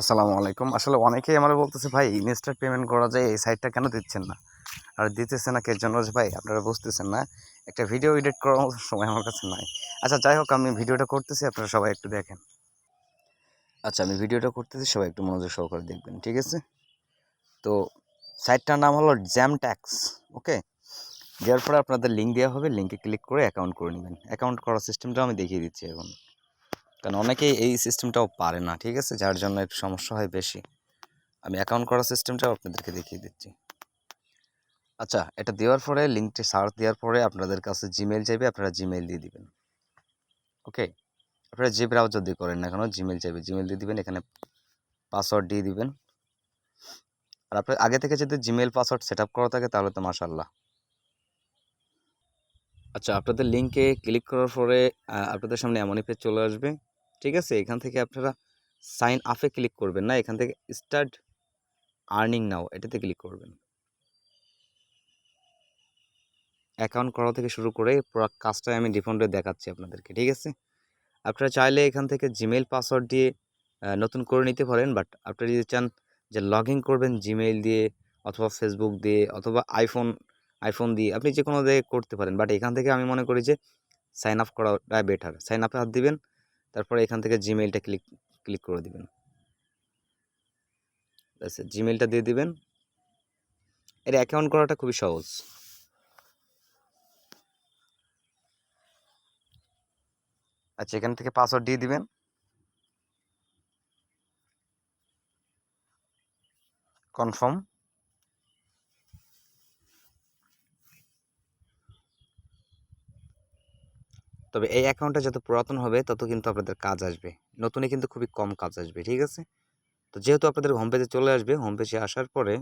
আসসালামু আলাইকুম। আসলে অনেকেই আমার বলতেছে, ভাই ইনস্ট্যান্ট পেমেন্ট করা যায়, এই সাইটটা কেন দিচ্ছেন না? আর দিতেছে না, কে জন্য ভাই, আপনারা বুঝতেছেন না, একটা ভিডিও এডিট করার সময় আমার কাছে নাই। আচ্ছা যাই হোক, আমি ভিডিওটা করতেছি, আপনারা সবাই একটু দেখেন। আচ্ছা আমি ভিডিওটা করতেছি, সবাই একটু মনোযোগ সহকারে দেখবেন, ঠিক আছে? তো সাইটটার নাম হলো জ্যাম ট্যাক্স ওকে দেওয়ার পরে আপনাদের লিঙ্ক দেওয়া হবে লিঙ্কে ক্লিক করে অ্যাকাউন্ট করে নেবেন। অ্যাকাউন্ট করার সিস্টেমটা আমি দেখিয়ে দিচ্ছি এখন। কারণ অনেকেই এই সিস্টেমটাও পারে না, ঠিক আছে? যার জন্য একটু সমস্যা হয় বেশি। আমি অ্যাকাউন্ট করার সিস্টেমটাও আপনাদেরকে দেখিয়ে দিচ্ছি। আচ্ছা এটা দেওয়ার পরে লিঙ্কটি সার্চ দেওয়ার পরে আপনাদের কাছে জিমেল চাইবে, আপনারা জিমেল দিয়ে দিবেন। ওকে আপনারা যে ব্রাউজার দিয়ে করেন না কেন জিমেল চাইবে। জিমেল দিয়ে দিবেন, এখানে পাসওয়ার্ড দিয়ে দিবেন। আর আপনার আগে থেকে যদি জিমেল পাসওয়ার্ড সেট আপ করা থাকে, তাহলে তো মাসাল্লাহ আচ্ছা আপনাদের লিঙ্কে ক্লিক করার পরে আপনাদের সামনে এমনই পেজ চলে আসবে। ঠিক আছে? এখান থেকে আপনারা সাইন আপে ক্লিক করবেন না। এখান থেকে স্টার্ট আর্নিং নাও এটাতে ক্লিক করবেন। অ্যাকাউন্ট করা থেকে শুরু করে পুরো কাজটাই আমি ডিফল্টে দেখাচ্ছি আপনাদেরকে, ঠিক আছে? আপনারা চাইলে এখান থেকে জিমেল পাসওয়ার্ড দিয়ে নতুন করে নিতে পারেন বাট আপনারা যদি চান যে লগ ইন করবেন জিমেল দিয়ে অথবা ফেসবুক দিয়ে অথবা আইফোন আইফোন দিয়ে, আপনি যে কোনো দিয়ে করতে পারেন। বাট এখান থেকে আমি মনে করি যে সাইন আপ করাটা বেটার সাইন আপে হাত দিবেন তারপরে এখান থেকে জিমেলটা ক্লিক ক্লিক করে দিবেন। আচ্ছা জিমেলটা দিয়ে দিবেন। এর অ্যাকাউন্ট করাটা খুবই সহজ। আচ্ছা এখান থেকে পাসওয়ার্ড দিয়ে দিবেন। কনফার্ম তবে এই অ্যাকাউন্টটা যত পুরাতন হবে, তত কিন্তু আপনাদের কাজ আসবে। নতুনে কিন্তু খুবই কম কাজ আসবে, ঠিক আছে? তো যেহেতু আপনাদের হোম পেজে চলে আসবে হোম পেজে আসার পরে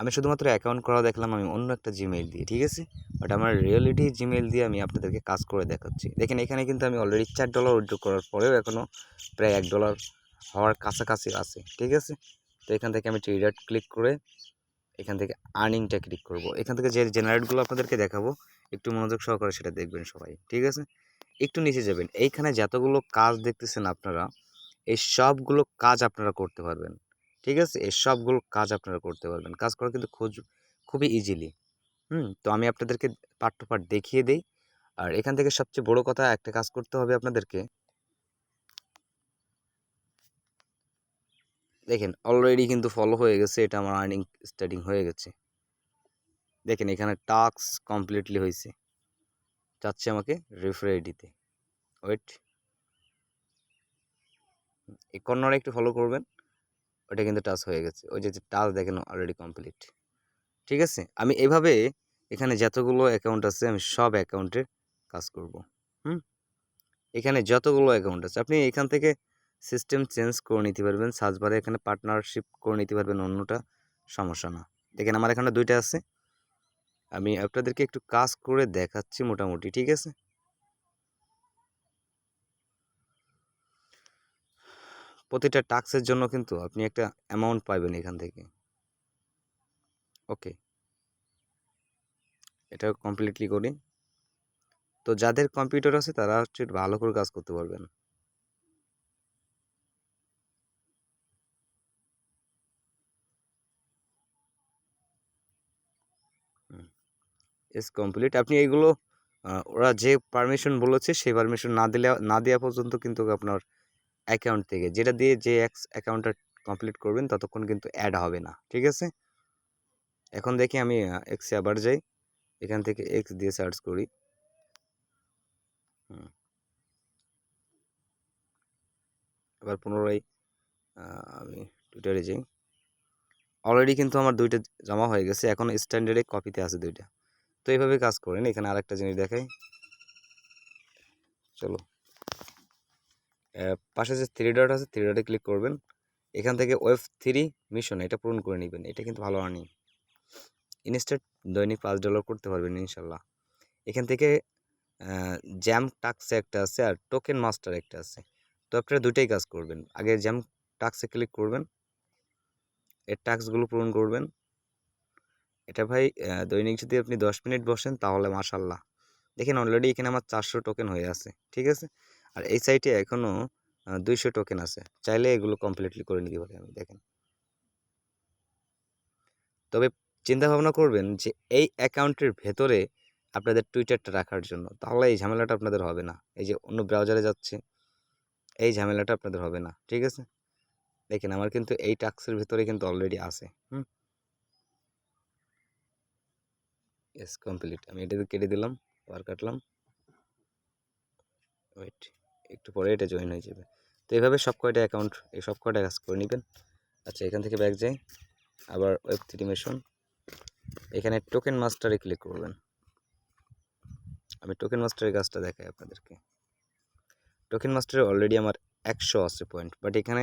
আমি শুধুমাত্র অ্যাকাউন্ট করা দেখলাম, আমি অন্য একটা জিমেইল দিয়ে, ঠিক আছে? বাট আমার রিয়েলিটি জিমেইল দিয়ে আমি আপনাদেরকে কাজ করে দেখাচ্ছি। দেখেন, এখানে কিন্তু আমি অলরেডি চার ডলার উইথড্র করার পরেও এখনও প্রায় এক ডলার হওয়ার কাছাকাছি আছে, ঠিক আছে? তো এখান থেকে আমি ট্রেডার ক্লিক করে এখান থেকে আর্নিংটা ক্লিক করব। এখান থেকে যে জেনারেটগুলো আপনাদেরকে দেখাবো, একটু মনোযোগ সহকারে সেটা দেখবেন সবাই, ঠিক আছে? একটু নিচে যাবেন। এইখানে যতগুলো কাজ দেখতেছেন আপনারা, এই সবগুলো কাজ আপনারা করতে পারবেন, ঠিক আছে? এই সবগুলো কাজ আপনারা করতে পারবেন। কাজ করা কিন্তু খোঁজ, খুবই ইজিলি হুম? তো আমি আপনাদেরকে পার্ট দেখিয়ে দেই। আর এখান থেকে সবচেয়ে বড় কথা, একটা কাজ করতে হবে আপনাদেরকে। দেখেন অলরেডি কিন্তু ফলো হয়ে গেছে, এটা আমার আর্নিং স্টার্টিং হয়ে গেছে। দেখেন, এখানে টাস্ক কমপ্লিটলি হয়েছে। চাচ্ছে আমাকে রেফারে দিতে ওয়েট এই কর্নারে একটু ফলো করবেন ওটা কিন্তু টাচ হয়ে গেছে। ওই যে টাচ দেখেন অলরেডি কমপ্লিট ঠিক আছে? আমি এভাবে এখানে যতগুলো অ্যাকাউন্ট আছে, আমি সব অ্যাকাউন্টের কাজ করব। হুম? এখানে যতগুলো অ্যাকাউন্ট আছে, আপনি এখান থেকে সিস্টেম চেঞ্জ করে নিতে পারবেন। সার্চবারে এখানে পার্টনারশিপ করে নিতে পারবেন, অন্যটা সমস্যা না। দেখেন, আমার এখানে দুইটা আছে। আমি আপনাদেরকে একটু কাজ করে দেখাচ্ছি মোটামুটি, ঠিক আছে? প্রতিটা টাস্কের জন্য কিন্তু আপনি একটা অ্যামাউন্ট পাবেন এখান থেকে। ওকে এটা কমপ্লিটলি করি। তো যাদের কম্পিউটার আছে, তারা হচ্ছে ভালো করে কাজ করতে পারবেন। ইস কমপ্লিট আপনি এইগুলো ওরা যে পারমিশন বলেছে, সেই পারমিশন না দিলে, না দেওয়া পর্যন্ত কিন্তু আপনার অ্যাকাউন্ট থেকে, যেটা দিয়ে যে অ্যাকাউন্টটা কমপ্লিট করবেন, ততক্ষণ কিন্তু অ্যাড হবে না, ঠিক আছে? এখন দেখি আমি এক্সে আবার যাই, এখান থেকে এক্স দিয়ে সার্চ করি। আবার পুনরায় আমি টুইটারে যাই। অলরেডি কিন্তু আমার দুইটা জমা হয়ে গেছে, এখন স্ট্যান্ডার্ডে কপিতে আছে দুইটা। তো এইভাবে কাজ করেন। এখানে আরেকটা জিনিস দেখাই। চলো। পাশে যে থ্রি ডট আছে থ্রি ডটে ক্লিক করবেন। এখান থেকে ওয়েব থ্রি মিশন এটা পূরণ করে নেবেন। এটা কিন্তু ভালো আর্নিং ইনস্ট্যান্ট দৈনিক পাঁচ ডলার করতে পারবেন ইনশাল্লাহ। এখান থেকে জ্যাম টাক্সে একটা আছে আর টোকেন মাস্টার একটা আছে। তো আপনারা দুটাই কাজ করবেন। আগে জ্যাম টাক্সে ক্লিক করবেন। এর টাস্কগুলো পূরণ করবেন। এটা ভাই দৈনিক যদি আপনি দশ মিনিট বসেন তাহলে মাশাল্লাহ। দেখেন অলরেডি এখানে আমার চারশো টোকেন হয়ে আছে, ঠিক আছে? আর এই সাইটে এখনও দুইশো টোকেন আছে। চাইলে এগুলো কমপ্লিটলি করে নিতে পারি আমি, দেখেন। তবে চিন্তা ভাবনা করবেন যে এই অ্যাকাউন্টের ভেতরে আপনাদের টুইটারটা রাখার জন্য, তাহলে এই ঝামেলাটা আপনাদের হবে না। এই যে অন্য ব্রাউজারে যাচ্ছে, এই ঝামেলাটা আপনাদের হবে না, ঠিক আছে? দেখেন আমার কিন্তু এই টাক্সের ভেতরে কিন্তু অলরেডি আছে, হুম? এস কমপ্লিট আমি এটা কেটে দিলাম আবার কাটলাম। ওয়েট একটু পরে এটা জয়েন হয়ে যাবে। তো এইভাবে সব কয়টা অ্যাকাউন্ট এই সব কয়টা কাজ করে নেবেন। আচ্ছা এখান থেকে ব্যাক যাই। আবার ওয়েব থ্রি মেশন এখানে টোকেন মাস্টারে ক্লিক করবেন। আমি টোকেন মাস্টারের কাজটা দেখাই আপনাদেরকে। টোকেন মাস্টারে অলরেডি আমার একশো আছে পয়েন্ট বাট এখানে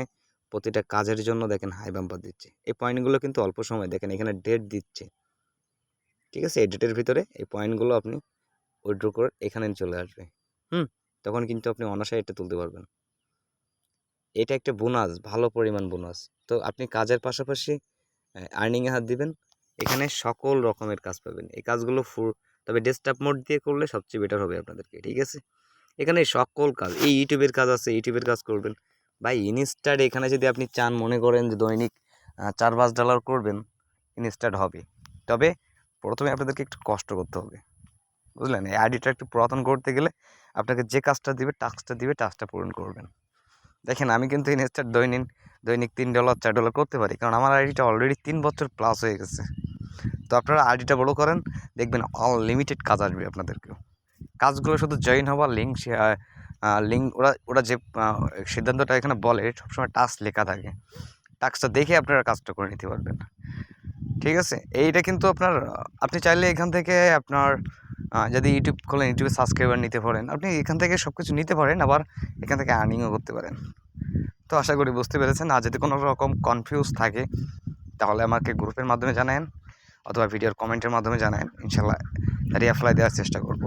প্রতিটা কাজের জন্য দেখেন হাই বাম্পার দিচ্ছে। এই পয়েন্টগুলো কিন্তু অল্প সময়, দেখেন এখানে ডেট দিচ্ছে। ঠিক আছে এই ডেটের ভিতরে এই পয়েন্টগুলো আপনি উইড্রো করে এখানে চলে আসবে। হুম? তখন কিন্তু আপনি অনাশায় এটা তুলতে পারবেন। এটা একটা বোনাস ভালো পরিমাণ বোনাস তো আপনি কাজের পাশাপাশি আর্নিংয়ে হাত দিবেন। এখানে সকল রকমের কাজ পাবেন। এই কাজগুলো ফুল তবে ডেস্কটপ মোড দিয়ে করলে সবচেয়ে বেটার হবে আপনাদেরকে, ঠিক আছে? এখানে সকল কাজ, এই ইউটিউবের কাজ আছে ইউটিউবের কাজ করবেন। ভাই ইনস্টার এখানে যদি আপনি চান, মনে করেন যে দৈনিক চার পাঁচ ডলার করবেন ইনস্টার্ট হবে। তবে প্রথমে আপনাদেরকে একটু কষ্ট করতে হবে। বুঝলেন? এই আইডিটা একটু পুরাতন করতে গেলে আপনাকে যে কাজটা দিবে, টাস্কটা দিবে, টাস্কটা পূরণ করবেন। দেখেন, আমি কিন্তু ইনস্টার দৈনিক দৈনিক তিন ডলার চার ডলার করতে পারি। কারণ আমার আইডিটা অলরেডি তিন বছর প্লাস হয়ে গেছে। তো আপনারা আইডিটা বড় করেন, দেখবেন আনলিমিটেড কাজ আসবে আপনাদেরকেও। কাজগুলো শুধু জয়েন হওয়ার লিঙ্ক লিঙ্ক ওরা ওরা যে সিদ্ধান্তটা এখানে বলে, সবসময় টাস্ক লেখা থাকে। টাস্কটা দেখে আপনারা কাজটা করে নিতে পারবেন। ঠিক আছে? এইটা কিন্তু আপনার, আপনি চাইলে এখান থেকে আপনার যদি ইউটিউব খোলেন, ইউটিউবে সাবস্ক্রাইবার নিতে পারেন, আপনি এখান থেকে সব কিছু নিতে পারেন, আবার এখান থেকে আর্নিংও করতে পারেন। তো আশা করি বুঝতে পেরেছেন। আর যদি কোনো রকম কনফিউজ থাকে, তাহলে আমাকে গ্রুপের মাধ্যমে জানান অথবা ভিডিওর কমেন্টের মাধ্যমে জানান ইনশাল্লাহ রিঅ্যাপ্লাই দেওয়ার চেষ্টা করব।